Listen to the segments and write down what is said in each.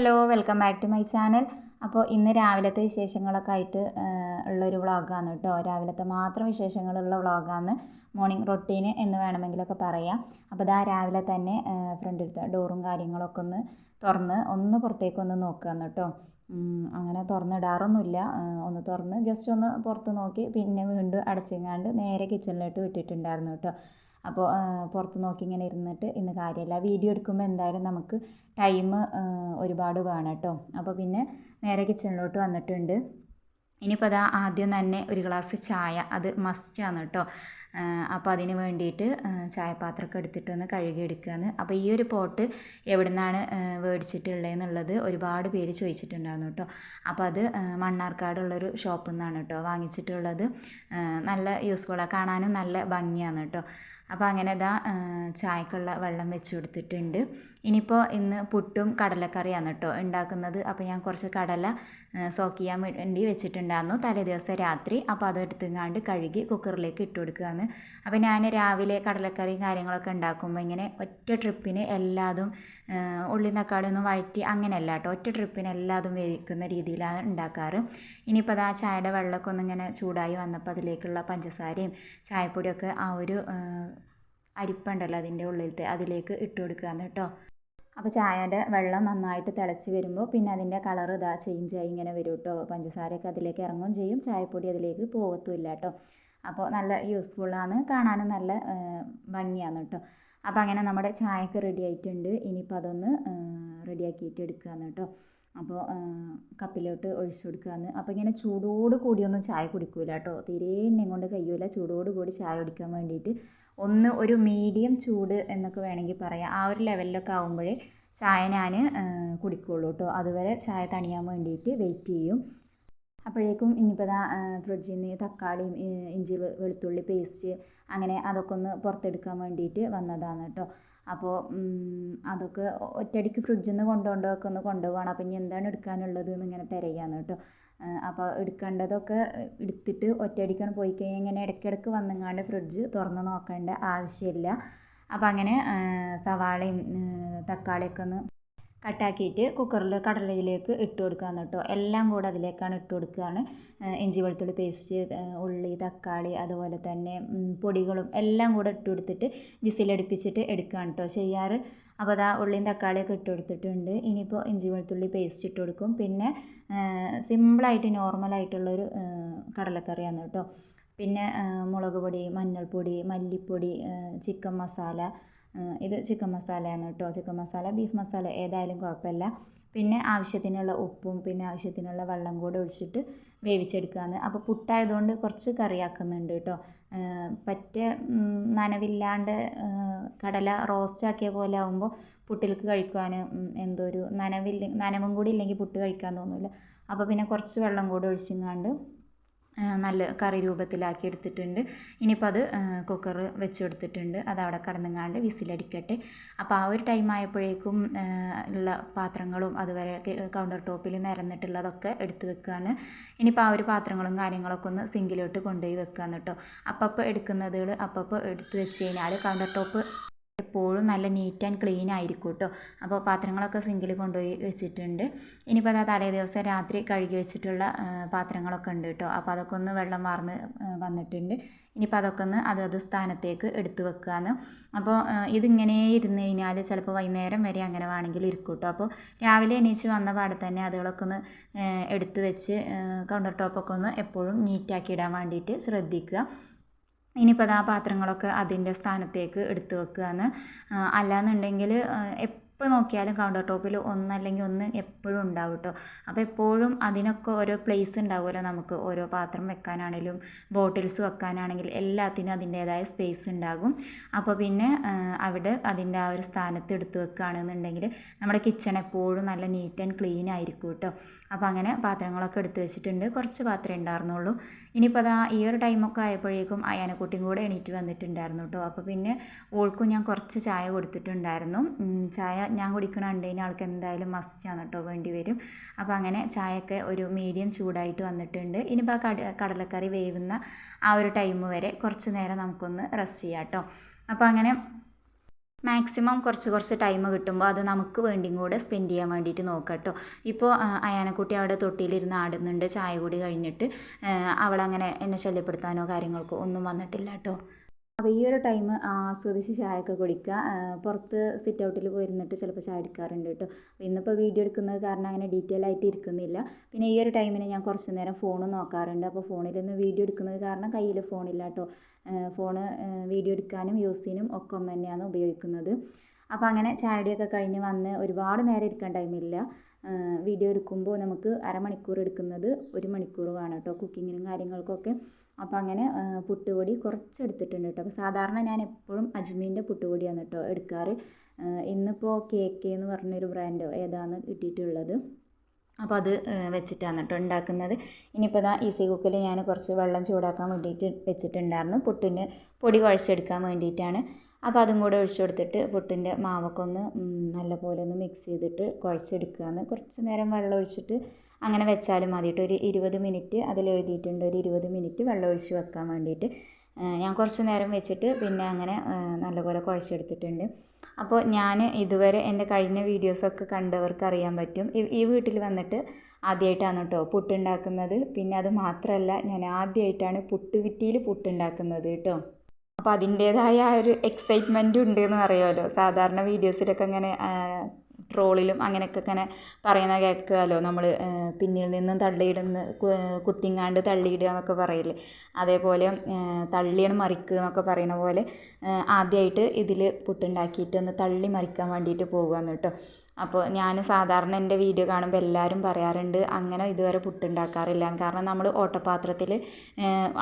Hello welcome back to my channel. അപ്പോൾ ഇന്ന് രാവിലത്തെ വിശേഷങ്ങളൊക്കെ ആയിട്ട് ഉള്ളൊരു വ്ളോഗാണ് കേട്ടോ. രാവിലത്തെ മാത്രം വിശേഷങ്ങളുള്ള വ്ളോഗാണ് മോർണിംഗ് റൊട്ടീന് എന്ന് വേണമെങ്കിലൊക്കെ പറയാം. അപ്പോൾ ഇതാ രാവിലെ തന്നെ ഫ്രണ്ട് എടുത്ത ഡോറും കാര്യങ്ങളൊക്കെ ഒന്ന് തുറന്ന് ഒന്ന് പുറത്തേക്കൊന്ന് നോക്കുകയാണ് കേട്ടോ. അങ്ങനെ തുറന്നിടാറൊന്നുമില്ല. ഒന്ന് തുറന്ന് ജസ്റ്റ് ഒന്ന് പുറത്ത് നോക്കി പിന്നെ വീണ്ടും അടച്ചിങ്ങാണ്ട് നേരെ കിച്ചണിലോട്ട് വിട്ടിട്ടുണ്ടായിരുന്നു കേട്ടോ. അപ്പോൾ പുറത്ത് നോക്കി ഇങ്ങനെ ഇരുന്നിട്ട് ഇന്ന് കാര്യമില്ല. വീഡിയോ എടുക്കുമ്പോൾ എന്തായാലും നമുക്ക് ടൈം ഒരുപാട് വേണം കേട്ടോ. അപ്പോൾ പിന്നെ നേരെ കിച്ചണിലോട്ട് വന്നിട്ടുണ്ട്. ഇനിയിപ്പോൾ അതാ ആദ്യം തന്നെ ഒരു ഗ്ലാസ് ചായ അത് മസ്റ്റാണ് കേട്ടോ. അപ്പോൾ അതിന് വേണ്ടിയിട്ട് ചായപാത്രമൊക്കെ എടുത്തിട്ടൊന്ന് കഴുകി എടുക്കുകയാണ്. അപ്പോൾ ഈ ഒരു പോട്ട് എവിടെ നിന്നാണ് മേടിച്ചിട്ടുള്ളതെന്നുള്ളത് ഒരുപാട് പേര് ചോദിച്ചിട്ടുണ്ടായിരുന്നു കേട്ടോ. അപ്പോൾ അത് മണ്ണാർക്കാടുള്ളൊരു ഷോപ്പിൽ നിന്നാണ് കേട്ടോ വാങ്ങിച്ചിട്ടുള്ളത്. നല്ല യൂസ്ഫുള്ളാണ് കാണാനും നല്ല ഭംഗിയാണ് കേട്ടോ. അപ്പോൾ അങ്ങനെ ഇതാ ചായക്കുള്ള വെള്ളം വെച്ച് കൊടുത്തിട്ടുണ്ട്. ഇനിയിപ്പോൾ ഇന്ന് പുട്ടും കടലക്കറിയാണ് കേട്ടോ ഉണ്ടാക്കുന്നത്. അപ്പോൾ ഞാൻ കുറച്ച് കടല സോക്ക് ചെയ്യാൻ വേണ്ടി വെച്ചിട്ടുണ്ടായിരുന്നു തലേ ദിവസം രാത്രി. അപ്പോൾ അതെടുത്തുങ്ങാണ്ട് കഴുകി കുക്കറിലേക്ക് ഇട്ട് കൊടുക്കുകയാണ്. അപ്പോൾ ഞാൻ രാവിലെ കടലക്കറിയും കാര്യങ്ങളൊക്കെ ഉണ്ടാക്കുമ്പോൾ ഇങ്ങനെ ഒറ്റ ട്രിപ്പിന് എല്ലാതും ഉള്ളി നക്കാളൊന്നും വഴറ്റി അങ്ങനെയല്ല കേട്ടോ ഒറ്റ ട്രിപ്പിന് എല്ലാതും വേവിക്കുന്ന രീതിയിലാണ് ഉണ്ടാക്കാറ്. ഇനിയിപ്പോൾ അത് ആ ചായയുടെ വെള്ളമൊക്കെ ഒന്നിങ്ങനെ ചൂടായി വന്നപ്പോൾ അതിലേക്കുള്ള പഞ്ചസാരയും ചായപ്പൊടിയൊക്കെ ആ ഒരു അരിപ്പുണ്ടല്ലോ അതിന്റെ ഉള്ളിലത്തെ അതിലേക്ക് ഇട്ട് കൊടുക്കുകയാണ് കേട്ടോ. അപ്പോൾ ചായയുടെ വെള്ളം നന്നായിട്ട് തിളച്ച് വരുമ്പോൾ പിന്നെ അതിന്റെ കളർ ഇതാ ചേഞ്ച് ആയി ഇങ്ങനെ വരും കേട്ടോ. പഞ്ചസാരയൊക്കെ അതിലേക്ക് ഇറങ്ങുകയും ചെയ്യും. ചായപ്പൊടി അതിലേക്ക് പോകത്തുമില്ല കേട്ടോ. അപ്പോൾ നല്ല യൂസ്ഫുള്ളാണ് കാണാനും നല്ല ഭംഗിയാണ് കേട്ടോ. അപ്പോൾ അങ്ങനെ നമ്മുടെ ചായയൊക്കെ റെഡി ആയിട്ടുണ്ട്. ഇനിയിപ്പോൾ അതൊന്ന് റെഡിയാക്കിയിട്ട് എടുക്കുകയാണ് കേട്ടോ. അപ്പോൾ കപ്പിലോട്ട് ഒഴിച്ചു കൊടുക്കുകയെന്ന് അപ്പോൾ ഇങ്ങനെ ചൂടോട് കൂടിയൊന്നും ചായ കുടിക്കൂല കേട്ടോ തീരെ എന്നെ കൊണ്ട് കഴിയൂല ചൂടോട് കൂടി ചായ കുടിക്കാൻ വേണ്ടിയിട്ട് ഒന്ന് ഒരു മീഡിയം ചൂട് എന്നൊക്കെ വേണമെങ്കിൽ പറയാം. ആ ഒരു ലെവലിലൊക്കെ ആകുമ്പോഴേ ചായ ഞാൻ കുടിക്കുകയുള്ളൂ കേട്ടോ അതുവരെ ചായ തണിയാൻ വേണ്ടിയിട്ട് വെയിറ്റ് ചെയ്യും. അപ്പോഴേക്കും ഇനിയിപ്പോൾ ഇതാ ഫ്രിഡ്ജിൽ നിന്ന് തക്കാളിയും ഇഞ്ചി വെളുത്തുള്ളി പേസ്റ്റ് അങ്ങനെ അതൊക്കെ ഒന്ന് പുറത്തെടുക്കാൻ വേണ്ടിയിട്ട് വന്നതാണ് കേട്ടോ അപ്പോൾ അതൊക്കെ ഒറ്റയടിക്ക് ഫ്രിഡ്ജിൽ നിന്ന് കൊണ്ടുകൊണ്ടൊക്കെ ഒന്ന് കൊണ്ടുപോകണം. അപ്പോൾ ഇനി എന്താണ് എടുക്കാനുള്ളത് എന്ന് ഇങ്ങനെ തിരയാണ് കേട്ടോ. അപ്പോൾ എടുക്കേണ്ടതൊക്കെ എടുത്തിട്ട് ഒറ്റയടിക്കാണ് പോയി കഴിഞ്ഞാൽ ഇങ്ങനെ ഇടയ്ക്കിടയ്ക്ക് വന്നെങ്ങാണ്ട് ഫ്രിഡ്ജ് തുറന്ന് നോക്കേണ്ട ആവശ്യമില്ല. അപ്പോൾ അങ്ങനെ സവാളയും തക്കാളിയൊക്കെ ഒന്ന് കട്ടാക്കിയിട്ട് കുക്കറിൽ കടലയിലേക്ക് ഇട്ട് കൊടുക്കുകയാണ് കേട്ടോ. എല്ലാം കൂടെ അതിലേക്കാണ് ഇട്ട് കൊടുക്കുകയാണ് ഇഞ്ചി വെളുത്തുള്ളി പേസ്റ്റ് ഉള്ളി തക്കാളി അതുപോലെ തന്നെ പൊടികളും എല്ലാം കൂടെ ഇട്ട് കൊടുത്തിട്ട് വിസിലടുപ്പിച്ചിട്ട് എടുക്കുകയാണ് കേട്ടോ ചെയ്യാറ്. അപ്പോൾ അതാ ഉള്ളിയും തക്കാളിയൊക്കെ ഇട്ട് കൊടുത്തിട്ടുണ്ട്. ഇനിയിപ്പോൾ ഇഞ്ചി വെളുത്തുള്ളി പേസ്റ്റ് ഇട്ട് കൊടുക്കും. പിന്നെ സിമ്പിളായിട്ട് നോർമലായിട്ടുള്ളൊരു കടലക്കറിയാണ് കേട്ടോ. പിന്നെ മുളക് പൊടി മഞ്ഞൾപ്പൊടി മല്ലിപ്പൊടി ചിക്കൻ മസാല ഇത് ചിക്കൻ മസാലയാണ് കേട്ടോ. ചിക്കൻ മസാല ബീഫ് മസാല ഏതായാലും കുഴപ്പമില്ല. പിന്നെ ആവശ്യത്തിനുള്ള ഉപ്പും പിന്നെ ആവശ്യത്തിനുള്ള വെള്ളം കൂടെ ഒഴിച്ചിട്ട് വേവിച്ചെടുക്കുകയാണ് അപ്പോൾ പുട്ടായതുകൊണ്ട് കുറച്ച് കറിയാക്കുന്നുണ്ട് കേട്ടോ. പറ്റ നനവില്ലാണ്ട് കടല റോസ്റ്റ് ആക്കിയ പോലെ ആകുമ്പോൾ പുട്ടിൽക്ക് കഴിക്കാൻ എന്തോ ഒരു നനവില്ല നനവും കൂടി ഇല്ലെങ്കിൽ പുട്ട് കഴിക്കാൻ തോന്നില്ല അപ്പോൾ പിന്നെ കുറച്ച് വെള്ളം കൂടെ ഒഴിച്ചിങ്ങാണ്ട് നല്ല കറി രൂപത്തിലാക്കി എടുത്തിട്ടുണ്ട്. ഇനിയിപ്പോൾ അത് കുക്കർ വെച്ച് കൊടുത്തിട്ടുണ്ട്. അത് അവിടെ കടന്നങ്ങാണ്ട് വിസിലടിക്കട്ടെ. അപ്പോൾ ആ ഒരു ടൈം ആയപ്പോഴേക്കും ഉള്ള പാത്രങ്ങളും അതുവരെ കൗണ്ടർ ടോപ്പിൽ നിരന്നിട്ടുള്ളതൊക്കെ എടുത്ത് വെക്കുകയാണ് ഇനിയിപ്പോൾ ആ ഒരു പാത്രങ്ങളും കാര്യങ്ങളൊക്കെ ഒന്ന് സിങ്കിലോട്ട് കൊണ്ടുപോയി വെക്കുകയാണ് കേട്ടോ അപ്പോൾ എടുക്കുന്നതുകൾ അപ്പോൾ എടുത്തു വെച്ച് കഴിഞ്ഞാൽ കൗണ്ടർ ടോപ്പ് എപ്പോഴും നല്ല നീറ്റ് ആൻഡ് ക്ലീൻ ആയിരിക്കും കേട്ടോ അപ്പോൾ പാത്രങ്ങളൊക്കെ സിങ്കിൽ കൊണ്ടുപോയി വെച്ചിട്ടുണ്ട്. ഇനിയിപ്പോൾ അതാ തലേ ദിവസം രാത്രി കഴുകി വെച്ചിട്ടുള്ള പാത്രങ്ങളൊക്കെ ഉണ്ട് കേട്ടോ അപ്പോൾ അതൊക്കെ ഒന്ന് വെള്ളം വാർന്ന് വന്നിട്ടുണ്ട്. ഇനിയിപ്പോൾ അതൊക്കെ ഒന്ന് അതത് സ്ഥാനത്തേക്ക് എടുത്തു വെക്കാമെന്ന് അപ്പോൾ ഇതിങ്ങനെ ഇരുന്ന് കഴിഞ്ഞാൽ ചിലപ്പോൾ വൈകുന്നേരം വരെ അങ്ങനെ വേണമെങ്കിൽ ഇരിക്കും കേട്ടോ അപ്പോൾ രാവിലെ എണീച്ച് വന്ന പാടെ തന്നെ അതുകളൊക്കെ ഒന്ന് എടുത്തു വെച്ച് കൗണ്ടർ ടോപ്പൊക്കെ ഒന്ന് എപ്പോഴും നീറ്റാക്കി ഇടാൻ വേണ്ടിയിട്ട് ശ്രദ്ധിക്കുക. ഇനിയിപ്പോൾ ആ പാത്രങ്ങളൊക്കെ അതിന്റെ സ്ഥാനത്തേക്ക് എടുത്തു വെക്കുകയാണ് അല്ലാന്നുണ്ടെങ്കിൽ എപ്പോൾ നോക്കിയാലും കൗണ്ടർ ടോപ്പിൽ ഒന്നല്ലെങ്കിൽ ഒന്ന് എപ്പോഴും ഉണ്ടാവും കേട്ടോ അപ്പോൾ എപ്പോഴും അതിനൊക്കെ ഓരോ പ്ലേസ് ഉണ്ടാവുമല്ലോ നമുക്ക്. ഓരോ പാത്രം വെക്കാനാണെങ്കിലും ബോട്ടിൽസ് വെക്കാനാണെങ്കിൽ എല്ലാത്തിനും അതിന്റേതായ സ്പേസ് ഉണ്ടാകും. അപ്പോൾ പിന്നെ അവിടെ അതിന്റെ ആ ഒരു സ്ഥാനത്ത് എടുത്ത് വെക്കുകയാണെന്നുണ്ടെങ്കിൽ നമ്മുടെ കിച്ചൺ എപ്പോഴും നല്ല നീറ്റ് ആൻഡ് ക്ലീൻ ആയിരിക്കും കേട്ടോ അപ്പോൾ അങ്ങനെ പാത്രങ്ങളൊക്കെ എടുത്ത് വെച്ചിട്ടുണ്ട്. കുറച്ച് പാത്രമേ ഉണ്ടായിരുന്നുള്ളൂ. ഇനിയിപ്പോൾ അതാ ഈ ഒരു ടൈമൊക്കെ ആയപ്പോഴേക്കും അയാനക്കുട്ടിയും കൂടെ എണീറ്റ് വന്നിട്ടുണ്ടായിരുന്നു കേട്ടോ അപ്പോൾ പിന്നെ ഓൾക്കും ഞാൻ കുറച്ച് ചായ കൊടുത്തിട്ടുണ്ടായിരുന്നു. ചായ ഞാൻ കുടിക്കണ കണ്ടുകഴിഞ്ഞാൽ ആൾക്ക് എന്തായാലും മസ്റ്റാണ് കേട്ടോ വേണ്ടി വരും. അപ്പോൾ അങ്ങനെ ചായയൊക്കെ ഒരു മീഡിയം ചൂടായിട്ട് വന്നിട്ടുണ്ട്. ഇനിയിപ്പോൾ ആ കട കടലക്കറി വേവുന്ന ആ ഒരു ടൈം വരെ കുറച്ച് നേരം നമുക്കൊന്ന് റെസ്റ്റ് ചെയ്യാം കേട്ടോ അപ്പോൾ അങ്ങനെ മാക്സിമം കുറച്ച് കുറച്ച് ടൈം കിട്ടുമ്പോൾ അത് നമുക്ക് വേണ്ടിയും കൂടെ സ്പെൻഡ് ചെയ്യാൻ വേണ്ടിയിട്ട് നോക്കാം കേട്ടോ ഇപ്പോൾ അയാനക്കുട്ടി അവിടെ തൊട്ടിയിലിരുന്ന് ആടുന്നുണ്ട്. ചായ കൂടി കഴിഞ്ഞിട്ട് അവളങ്ങനെ എന്നെ ശല്യപ്പെടുത്താനോ കാര്യങ്ങൾക്കോ ഒന്നും വന്നിട്ടില്ല കേട്ടോ അപ്പോൾ ഈ ഒരു ടൈം ആസ്വദിച്ച് ചായയൊക്കെ കുടിക്കുക. പുറത്ത് സിറ്റ് ഔട്ടിൽ പോയിരുന്നിട്ട് ചിലപ്പോൾ ചായ എടുക്കാറുണ്ട് കേട്ടോ. ഇന്നിപ്പോൾ വീഡിയോ എടുക്കുന്നത് കാരണം അങ്ങനെ ഡീറ്റെയിൽ ആയിട്ട് ഇരിക്കുന്നില്ല. പിന്നെ ഈ ഒരു ടൈമിന് ഞാൻ കുറച്ച് നേരം ഫോൺ നോക്കാറുണ്ട്. അപ്പോൾ ഫോണിൽ വീഡിയോ എടുക്കുന്നത് കാരണം കയ്യിൽ ഫോണില്ല കേട്ടോ. ഫോണ് വീഡിയോ എടുക്കാനും യൂസ് ചെയ്യാനും ഒക്കെ ഒന്ന് തന്നെയാണ് ഉപയോഗിക്കുന്നത്. അപ്പോൾ അങ്ങനെ ചായടിയൊക്കെ കഴിഞ്ഞ് വന്ന് ഒരുപാട് നേരം ഇരിക്കാൻ ടൈമില്ല വീഡിയോ എടുക്കുമ്പോൾ നമുക്ക് അരമണിക്കൂർ എടുക്കുന്നത് ഒരു മണിക്കൂർ വേണം കേട്ടോ. കുക്കിങ്ങിനും കാര്യങ്ങൾക്കൊക്കെ അപ്പോൾ അങ്ങനെ പുട്ടുപൊടി കുറച്ച് എടുത്തിട്ടുണ്ട് കേട്ടോ. അപ്പോൾ സാധാരണ ഞാൻ എപ്പോഴും അജ്മീന്റെ പുട്ടുപൊടിയാണ് കേട്ടോ എടുക്കാറ്. ഇന്നിപ്പോൾ കെ കെ എന്ന് പറഞ്ഞൊരു ബ്രാൻഡോ ഏതാണ് കിട്ടിയിട്ടുള്ളത്. അപ്പോൾ അത് വെച്ചിട്ടാണ് കേട്ടോ ഉണ്ടാക്കുന്നത്. ഇനിയിപ്പോൾ ഇതാ ഈസി കുക്കിൽ ഞാൻ കുറച്ച് വെള്ളം ചൂടാക്കാൻ വേണ്ടിയിട്ട് വെച്ചിട്ടുണ്ടായിരുന്നു. പുട്ടിന് പൊടി കുഴച്ചെടുക്കാൻ വേണ്ടിയിട്ടാണ്. അപ്പോൾ അതും കൂടെ ഒഴിച്ചു കൊടുത്തിട്ട് പുട്ടിന്റെ മാവൊക്കെ ഒന്ന് നല്ലപോലെ ഒന്ന് മിക്സ് ചെയ്തിട്ട് കുഴച്ചെടുക്കുകയാണ് കുറച്ച് നേരം വെള്ളം ഒഴിച്ചിട്ട് അങ്ങനെ വെച്ചാലും മതിയിട്ട്. ഒരു ഇരുപത് മിനിറ്റ് അതിൽ എഴുതിയിട്ടുണ്ട്. ഒരു ഇരുപത് മിനിറ്റ് വെള്ളം ഒഴിച്ച് വെക്കാൻ വേണ്ടിയിട്ട്. ഞാൻ കുറച്ച് നേരം വെച്ചിട്ട് പിന്നെ അങ്ങനെ നല്ലപോലെ കുഴച്ചെടുത്തിട്ടുണ്ട്. അപ്പോൾ ഞാൻ ഇതുവരെ എന്റെ കഴിഞ്ഞ വീഡിയോസൊക്കെ കണ്ടവർക്ക് അറിയാൻ പറ്റും. ഈ വീട്ടിൽ വന്നിട്ട് ആദ്യമായിട്ടാണ് കേട്ടോ പുട്ടുണ്ടാക്കുന്നത്. പിന്നെ അത് മാത്രമല്ല ഞാൻ ആദ്യമായിട്ടാണ് പുട്ടുകുറ്റിയിൽ പുട്ടുണ്ടാക്കുന്നത് കേട്ടോ അപ്പോൾ അതിന്റേതായ ഒരു എക്സൈറ്റ്മെന്റും ഉണ്ട് എന്ന് അറിയാമല്ലോ സാധാരണ വീഡിയോസിലൊക്കെ അങ്ങനെ ട്രോളിലും അങ്ങനെയൊക്കെ ഇങ്ങനെ പറയുന്ന കേൾക്കുമല്ലോ നമ്മൾ പിന്നിൽ നിന്നും തള്ളിയിടുന്ന കുത്തിങ്ങാണ്ട് തള്ളിയിടുക എന്നൊക്കെ പറയില്ലേ? അതേപോലെ തള്ളിയാണ് മറിക്കുക എന്നൊക്കെ പറയുന്ന പോലെ ആദ്യമായിട്ട് ഇതിൽ പുട്ടുണ്ടാക്കിയിട്ട് ഒന്ന് തള്ളി മറിക്കാൻ വേണ്ടിയിട്ട് പോകുകയെന്ന് കേട്ടോ. അപ്പോൾ ഞാൻ സാധാരണ എന്റെ വീഡിയോ കാണുമ്പോൾ എല്ലാവരും പറയാറുണ്ട് അങ്ങനെ ഇതുവരെ പുട്ടുണ്ടാക്കാറില്ല. കാരണം നമ്മൾ ഓട്ടപാത്രത്തിൽ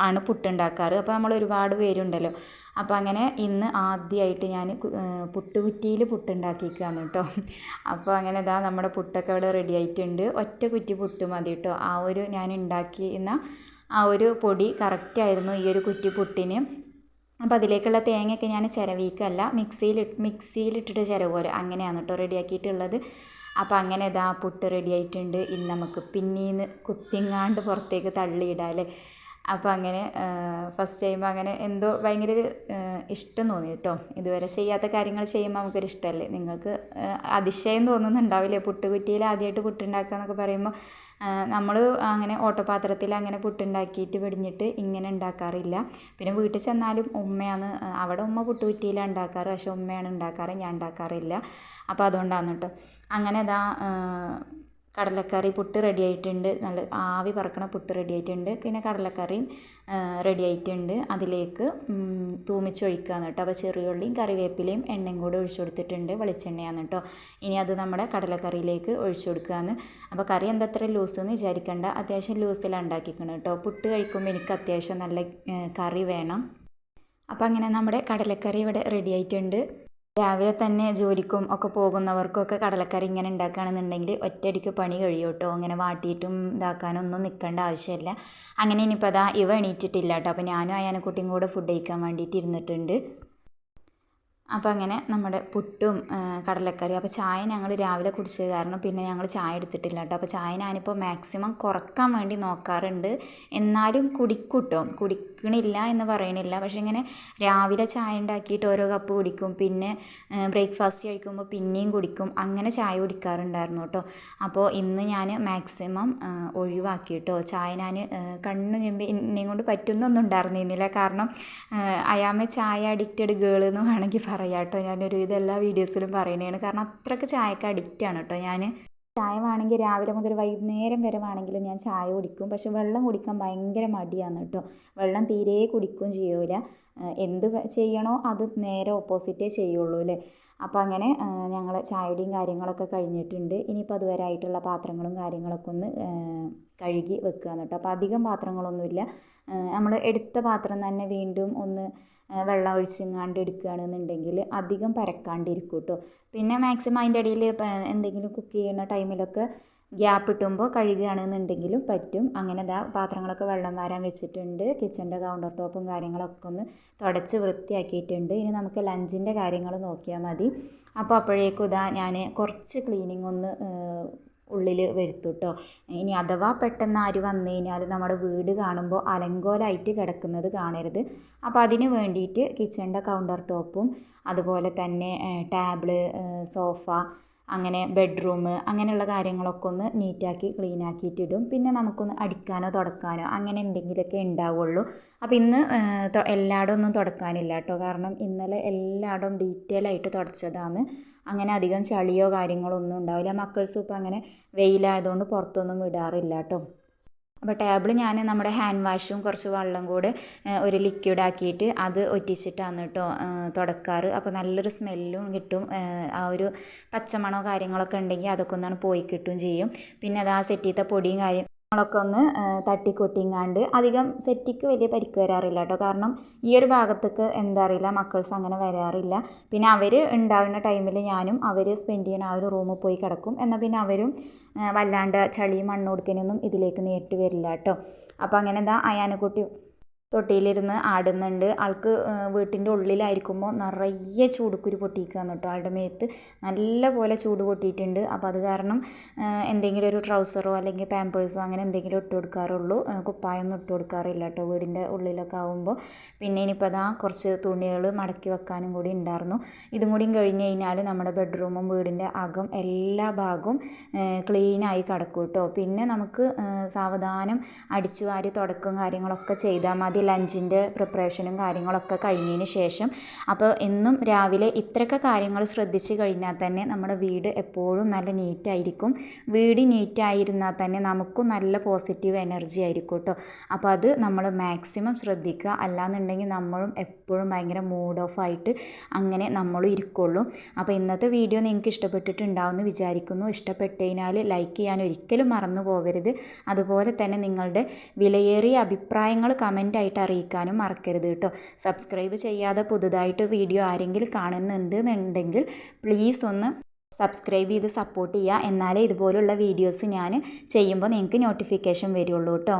ആണ് പുട്ടുണ്ടാക്കാറ്. അപ്പോൾ നമ്മൾ ഒരുപാട് പേരുണ്ടല്ലോ. അപ്പോൾ അങ്ങനെ ഇന്ന് ആദ്യമായിട്ട് ഞാൻ പുട്ടുകുറ്റിയിൽ പുട്ടുണ്ടാക്കിക്കാന്ന് കേട്ടോ അപ്പോൾ അങ്ങനെ ഇതാ നമ്മുടെ പുട്ടൊക്കെ ഇവിടെ റെഡി ആയിട്ടുണ്ട്. ഒറ്റ കുറ്റി പുട്ട് മതി കേട്ടോ ആ ഒരു ഞാൻ ഉണ്ടാക്കിയിരുന്ന ആ ഒരു പൊടി കറക്റ്റായിരുന്നു ഈ ഒരു കുറ്റി പുട്ടിന്. അപ്പോൾ അതിലേക്കുള്ള തേങ്ങയൊക്കെ ഞാൻ ചിരവിക്കല്ല മിക്സിയിൽ മിക്സിയിലിട്ടിട്ട് ചിരവുമല്ലോ അങ്ങനെയാണ് കേട്ടോ റെഡിയാക്കിയിട്ടുള്ളത്. അപ്പോൾ അങ്ങനെ ഇതാ പുട്ട് റെഡി ആയിട്ടുണ്ട് ഇനി നമുക്ക് പിന്നീന്ന് കുത്തിങ്ങാണ്ട് പുറത്തേക്ക് തള്ളിയിടാം അല്ലേ അപ്പോൾ അങ്ങനെ ഫസ്റ്റ് ടൈം അങ്ങനെ എന്തോ ഭയങ്കര ഒരു ഇഷ്ടം തോന്നി കേട്ടോ ഇതുവരെ ചെയ്യാത്ത കാര്യങ്ങൾ ചെയ്യുമ്പോൾ നമുക്കൊരു ഇഷ്ടമല്ലേ നിങ്ങൾക്ക് അതിശയം തോന്നുന്നുണ്ടാവില്ലേ? പുട്ടുകുറ്റിയിൽ ആദ്യമായിട്ട് പുട്ടുണ്ടാക്കുക എന്നൊക്കെ പറയുമ്പോൾ നമ്മൾ അങ്ങനെ ഓട്ടോപാത്രത്തിൽ അങ്ങനെ പുട്ടുണ്ടാക്കിയിട്ട് വെടിഞ്ഞിട്ട് ഇങ്ങനെ ഉണ്ടാക്കാറില്ല. പിന്നെ വീട്ടിൽ ചെന്നാലും ഉമ്മയാണ് അവിടെ ഉമ്മ പുട്ടുകുറ്റിയിലാണ് ഉണ്ടാക്കാറ്. പക്ഷേ ഉമ്മയാണ് ഉണ്ടാക്കാറ് ഞാൻ ഉണ്ടാക്കാറില്ല. അപ്പോൾ അതുകൊണ്ടാണ് കേട്ടോ അങ്ങനെ ഇതാ കടലക്കറി പുട്ട് റെഡി ആയിട്ടുണ്ട്. നല്ല ആവി പറക്കണ പുട്ട് റെഡി ആയിട്ടുണ്ട്. പിന്നെ കടലക്കറിയും റെഡി ആയിട്ടുണ്ട്. അതിലേക്ക് തൂമിച്ചൊഴിക്കുകയാണ് കേട്ടോ. അപ്പോൾ ചെറിയുള്ളിയും കറിവേപ്പിലയും എണ്ണയും കൂടെ ഒഴിച്ചു കൊടുത്തിട്ടുണ്ട് വെളിച്ചെണ്ണയാണ് കേട്ടോ. ഇനി അത് നമ്മുടെ കടലക്കറിയിലേക്ക് ഒഴിച്ചു കൊടുക്കുകയാണ് അപ്പോൾ കറി എന്തത്ര ലൂസ് എന്ന് വിചാരിക്കേണ്ട. അത്യാവശ്യം ലൂസിലാണ് ഉണ്ടാക്കിക്കണം കേട്ടോ. പുട്ട് കഴിക്കുമ്പോൾ എനിക്ക് അത്യാവശ്യം നല്ല കറി വേണം. അപ്പോൾ അങ്ങനെ നമ്മുടെ കടലക്കറി ഇവിടെ റെഡി ആയിട്ടുണ്ട്. രാവിലെ തന്നെ ജോലിക്കും ഒക്കെ പോകുന്നവർക്കൊക്കെ കടലക്കറി ഇങ്ങനെ ഉണ്ടാക്കുകയാണെന്നുണ്ടെങ്കിൽ ഒറ്റയടിക്ക് പണി കഴിയും കേട്ടോ. അങ്ങനെ വാട്ടിയിട്ടും ഇതാക്കാനൊന്നും നിൽക്കേണ്ട ആവശ്യമില്ല. അങ്ങനെ ഇനിയിപ്പോൾ അതാ ഇവ എണീറ്റിട്ടില്ല കേട്ടോ. അപ്പോൾ ഞാനും അയാനക്കുട്ടിയും കൂടെ ഫുഡ് കഴിക്കാൻ വേണ്ടിയിട്ട് ഇരുന്നിട്ടുണ്ട്. അപ്പോൾ അങ്ങനെ നമ്മുടെ പുട്ടും കടലക്കറി അപ്പോൾ ചായ ഞങ്ങൾ രാവിലെ കുടിച്ചത് കാരണം പിന്നെ ഞങ്ങൾ ചായ എടുത്തിട്ടില്ല കേട്ടോ. അപ്പോൾ ചായ ഞാനിപ്പോൾ മാക്സിമം കുറയ്ക്കാൻ വേണ്ടി നോക്കാറുണ്ട്. എന്നാലും കുടിക്കൂട്ടോ. കുടിക്കണില്ല എന്ന് പറയണില്ല. പക്ഷേ ഇങ്ങനെ രാവിലെ ചായ ഉണ്ടാക്കിയിട്ട് ഓരോ കപ്പ് കുടിക്കും. പിന്നെ ബ്രേക്ക്ഫാസ്റ്റ് കഴിക്കുമ്പോൾ പിന്നെയും കുടിക്കും. അങ്ങനെ ചായ കുടിക്കാറുണ്ടായിരുന്നു കേട്ടോ. അപ്പോൾ ഇന്ന് ഞാൻ മാക്സിമം ഒഴിവാക്കി കേട്ടോ ചായ ഞാൻ കണ്ണു ഞെമ്പി എന്നെയും കൊണ്ട് പറ്റുന്നൊന്നും ഉണ്ടായിരുന്നില്ല കാരണം അയാമ ചായ അഡിക്റ്റഡ് ഗേൾ എന്ന് വേണമെങ്കിൽ പറയാം കേട്ടോ. ഞാനൊരു ഇതെല്ലാ വീഡിയോസിലും പറയുന്നതാണ് കാരണം അത്രയ്ക്ക് ചായക്ക് അഡിക്റ്റ് ആണ് കേട്ടോ ഞാൻ ചായ വേണമെങ്കിൽ രാവിലെ മുതൽ വൈകുന്നേരം വരെ വേണമെങ്കിലും ഞാൻ ചായ കുടിക്കും. പക്ഷെ വെള്ളം കുടിക്കാൻ ഭയങ്കര മടിയാണ് കേട്ടോ. വെള്ളം തീരെ കുടിക്കുകയും ചെയ്യൂല. എന്ത് ചെയ്യണോ അത് നേരെ ഓപ്പോസിറ്റേ ചെയ്യുള്ളൂ അല്ലേ? അപ്പോൾ അങ്ങനെ ഞങ്ങൾ ചായയുടെയും കാര്യങ്ങളൊക്കെ കഴിഞ്ഞിട്ടുണ്ട്. ഇനിയിപ്പോൾ അതുവരെ ആയിട്ടുള്ള പാത്രങ്ങളും കാര്യങ്ങളൊക്കെ ഒന്ന് കഴുകി വെക്കുക കേട്ടോ. അപ്പോൾ അധികം പാത്രങ്ങളൊന്നുമില്ല. നമ്മൾ എടുത്ത പാത്രം തന്നെ വീണ്ടും ഒന്ന് വെള്ളം ഒഴിച്ചിങ്ങാണ്ട് എടുക്കുകയാണെന്നുണ്ടെങ്കിൽ അധികം പരക്കാണ്ടിരിക്കും കേട്ടോ. പിന്നെ മാക്സിമം അതിന്റെ ഇടയിൽ എന്തെങ്കിലും കുക്ക് ചെയ്യുന്ന ടൈമിലൊക്കെ ഗ്യാപ്പ് ഇട്ടുമ്പോൾ കഴുകുകയാണെന്നുണ്ടെങ്കിലും പറ്റും. അങ്ങനെ ഇതാ പാത്രങ്ങളൊക്കെ വെള്ളം വാരാൻ വെച്ചിട്ടുണ്ട്. കിച്ചന്റെ കൗണ്ടർ ടോപ്പും കാര്യങ്ങളൊക്കെ ഒന്ന് തുടച്ച് വൃത്തിയാക്കിയിട്ടുണ്ട്. ഇനി നമുക്ക് ലഞ്ചിന്റെ കാര്യങ്ങൾ നോക്കിയാൽ മതി. അപ്പോൾ അപ്പോഴേക്കും ഇതാ ഞാൻ കുറച്ച് ക്ലീനിങ് ഒന്ന് ഉള്ളിൽ വരുത്തും കേട്ടോ ഇനി അഥവാ പെട്ടെന്ന് ആര് വന്നു കഴിഞ്ഞാൽ നമ്മുടെ വീട് കാണുമ്പോൾ അലങ്കോലായിട്ട് കിടക്കുന്നത് കാണരുത്. അപ്പോൾ അതിന് വേണ്ടിയിട്ട് കിച്ചണിന്റെ കൗണ്ടർ ടോപ്പും അതുപോലെ തന്നെ ടേബിൾ സോഫ അങ്ങനെ ബെഡ്റൂം അങ്ങനെയുള്ള കാര്യങ്ങളൊക്കെ ഒന്ന് നീറ്റാക്കി ക്ലീൻ ആക്കിയിട്ടിടും പിന്നെ നമുക്കൊന്ന് അടിക്കാനോ തുടക്കാനോ അങ്ങനെ എന്തെങ്കിലുമൊക്കെ ഉണ്ടാവുള്ളൂ. അപ്പോൾ ഇന്ന് എല്ലായിടും ഒന്നും തുടക്കാനില്ല കേട്ടോ. കാരണം ഇന്നലെ എല്ലായിടും ഡീറ്റെയിൽ ആയിട്ട് തുടച്ചതാണ്. അങ്ങനെ അധികം ചളിയോ കാര്യങ്ങളോ ഒന്നും ഉണ്ടാവില്ല. മക്കൾസും ഇപ്പം അങ്ങനെ വെയിലായതുകൊണ്ട് പുറത്തൊന്നും വിടാറില്ല കേട്ടോ. അപ്പോൾ ടേബിൾ ഞാൻ നമ്മുടെ ഹാൻഡ് വാഷും കുറച്ച് വെള്ളം കൂടെ ഒരു ലിക്വിഡ് ആക്കിയിട്ട് അത് ഒറ്റിച്ചിട്ടാണ് കേട്ടോ തുടക്കാറ്. അപ്പോൾ നല്ലൊരു സ്മെല്ലും കിട്ടും. ആ ഒരു പച്ചമണോ കാര്യങ്ങളൊക്കെ ഉണ്ടെങ്കിൽ അതൊക്കെ ഒന്നാണ് പോയി കിട്ടും ചെയ്യും. പിന്നെ അത് ആ സെറ്റ് ചെയ്ത പൊടിയും കാര്യം ങ്ങളൊക്കെ ഒന്ന് തട്ടിക്കൊട്ടിങ്ങാണ്ട് അധികം സെറ്റിക്ക് വലിയ പരിക്ക് വരാറില്ല കേട്ടോ കാരണം ഈ ഒരു ഭാഗത്തേക്ക് എന്താ അറിയില്ല മക്കൾസ് അങ്ങനെ വരാറില്ല. പിന്നെ അവർ ഉണ്ടാകുന്ന ടൈമിൽ ഞാനും അവർ സ്പെൻഡ് ചെയ്യുന്ന ആ ഒരു റൂമിൽ പോയി കിടക്കും. എന്നാൽ പിന്നെ അവരും വല്ലാണ്ട് ചളി മണ്ണ് കൊടുക്കാനൊന്നും ഇതിലേക്ക് നേരിട്ട് വരില്ല കേട്ടോ അപ്പോൾ അങ്ങനെ എന്താ അയാനക്കുട്ടി തൊട്ടിയിലിരുന്ന് ആടുന്നുണ്ട്. ആൾക്ക് വീട്ടിന്റെ ഉള്ളിലായിരിക്കുമ്പോൾ നിറയെ ചൂടുക്കുരു പൊട്ടിക്കുകയാണ് കേട്ടോ ആളുടെ മേത്ത്. നല്ല പോലെ ചൂട് പൊട്ടിയിട്ടുണ്ട്. അപ്പോൾ അത് കാരണം എന്തെങ്കിലും ഒരു ട്രൗസറോ അല്ലെങ്കിൽ പാമ്പേഴ്സോ അങ്ങനെ എന്തെങ്കിലും ഇട്ട് കൊടുക്കാറുള്ളൂ. കുപ്പായൊന്നും ഇട്ട് കൊടുക്കാറില്ല കേട്ടോ വീടിന്റെ ഉള്ളിലൊക്കെ ആകുമ്പോൾ പിന്നെ ഇനിയിപ്പോൾ അതാ കുറച്ച് തുണികൾ മടക്കി വെക്കാനും കൂടി ഉണ്ടായിരുന്നു. ഇതും കൂടിയും കഴിഞ്ഞ് കഴിഞ്ഞാൽ നമ്മുടെ ബെഡ്റൂമും വീടിന്റെ അകം എല്ലാ ഭാഗവും ക്ലീനായി കിടക്കും കേട്ടോ. പിന്നെ നമുക്ക് സാവധാനം അടിച്ചു വാരി തുടക്കും കാര്യങ്ങളൊക്കെ ചെയ്താൽ മതി. ആദ്യം ലഞ്ചിന്റെ പ്രിപ്പറേഷനും കാര്യങ്ങളൊക്കെ കഴിഞ്ഞതിന് ശേഷം. അപ്പോൾ എന്നും രാവിലെ ഇത്രയൊക്കെ കാര്യങ്ങൾ ശ്രദ്ധിച്ചു കഴിഞ്ഞാൽ തന്നെ നമ്മുടെ വീട് എപ്പോഴും നല്ല നീറ്റായിരിക്കും. വീട് നീറ്റായിരുന്നാൽ തന്നെ നമുക്കും നല്ല പോസിറ്റീവ് എനർജി ആയിരിക്കും കേട്ടോ. അപ്പോൾ അത് നമ്മൾ മാക്സിമം ശ്രദ്ധിക്കുക. അല്ലാന്നുണ്ടെങ്കിൽ നമ്മളും എപ്പോഴും ഭയങ്കര മൂഡ് ഓഫ് ആയിട്ട് അങ്ങനെ നമ്മളും ഇരിക്കുള്ളൂ. അപ്പോൾ ഇന്നത്തെ വീഡിയോ നിങ്ങൾക്ക് ഇഷ്ടപ്പെട്ടിട്ടുണ്ടാവുമെന്ന് വിചാരിക്കുന്നു. ഇഷ്ടപ്പെട്ടതിനാൽ ലൈക്ക് ചെയ്യാൻ ഒരിക്കലും മറന്നു പോകരുത്. അതുപോലെ തന്നെ നിങ്ങളുടെ വിലയേറിയ അഭിപ്രായങ്ങൾ കമന്റായി ആയിട്ട് അറിയിക്കാനും മറക്കരുത് കേട്ടോ. സബ്സ്ക്രൈബ് ചെയ്യാതെ പുതുതായിട്ട് വീഡിയോ ആരെങ്കിലും കാണുന്നുണ്ട് എന്നുണ്ടെങ്കിൽ പ്ലീസ് ഒന്ന് സബ്സ്ക്രൈബ് ചെയ്ത് സപ്പോർട്ട് ചെയ്യുക. എന്നാലേ ഇതുപോലുള്ള വീഡിയോസ് ഞാൻ ചെയ്യുമ്പോൾ നിങ്ങൾക്ക് നോട്ടിഫിക്കേഷൻ വരുള്ളൂ കേട്ടോ.